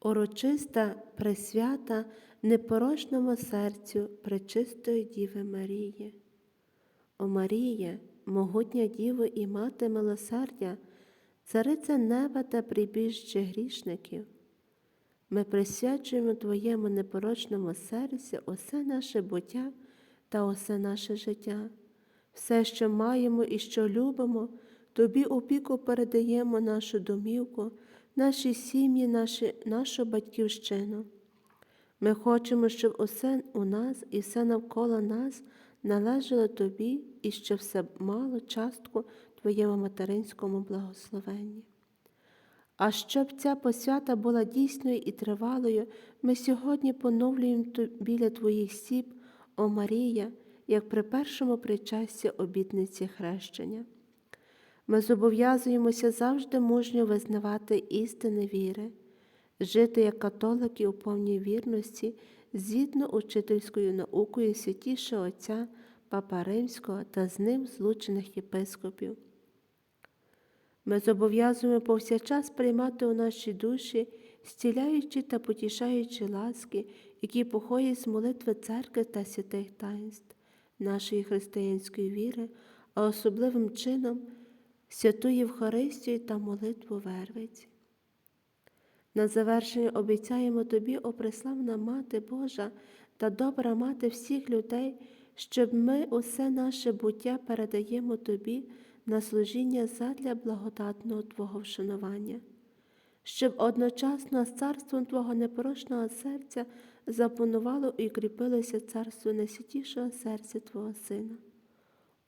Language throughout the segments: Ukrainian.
урочиста пресвята непорочному серцю Пречистої Діви Марії. О Маріє, могутня Діво і мати милосердя, цариця неба та прибіжче грішників. Ми присвячуємо Твоєму непорочному серцю усе наше буття та усе наше життя, все, що маємо і що любимо, Тобі опіку передаємо нашу домівку, наші сім'ї, наші, нашу батьківщину. Ми хочемо, щоб усе у нас і все навколо нас належало Тобі і щоб все мало частку Твоєму материнському благословенні. А щоб ця посвята була дійсною і тривалою, ми сьогодні поновлюємо біля Твоїх сіп, о Марія, як при першому причасті обітниці хрещення. Ми зобов'язуємося завжди мужньо визнавати істини віри, жити як католики у повній вірності, згідно учительською наукою святішого Отця Папа Римського та з ним злучених єпископів. Ми зобов'язуємо повсякчас приймати у наші душі, зціляючі та потішаючі ласки, які походять з молитви церкви та святих таїнств, нашої християнської віри, а особливим чином святу Євхаристію та молитву Вервиці. На завершення обіцяємо Тобі, о преславна Мати Божа та добра мати всіх людей, щоб ми усе наше буття передаємо Тобі на служіння задля благодатного Твого вшанування, щоб одночасно з царством Твого непорочного серця запанувало і кріпилося царство найсвятішого серця Твого Сина.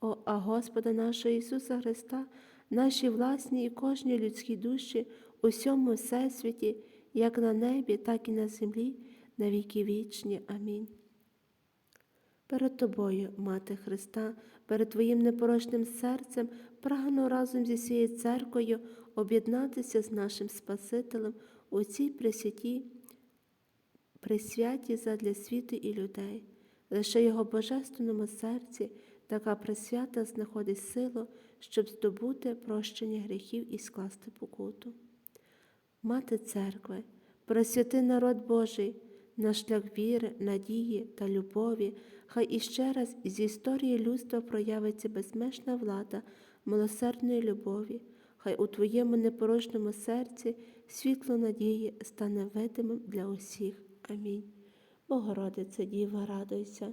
О, а Господа нашого Ісуса Христа, наші власні і кожній людській душі у всьому всесвіті, як на небі, так і на землі, на віки вічні. Амінь. Перед Тобою, Мати Христа, перед Твоїм непорочним серцем прагну разом зі всією церквою об'єднатися з нашим Спасителем у цій пресвятій присвяті задля світу і людей. Лише Його божественному серці така присвята знаходить силу, щоб здобути прощення гріхів і скласти покуту. Мати церкви, просвяти народ Божий на шлях віри, надії та любові, хай іще раз із історії людства проявиться безмежна влада милосердної любові, хай у Твоєму непорожному серці світло надії стане видимим для усіх. Амінь. Богородице Діва, радуйся,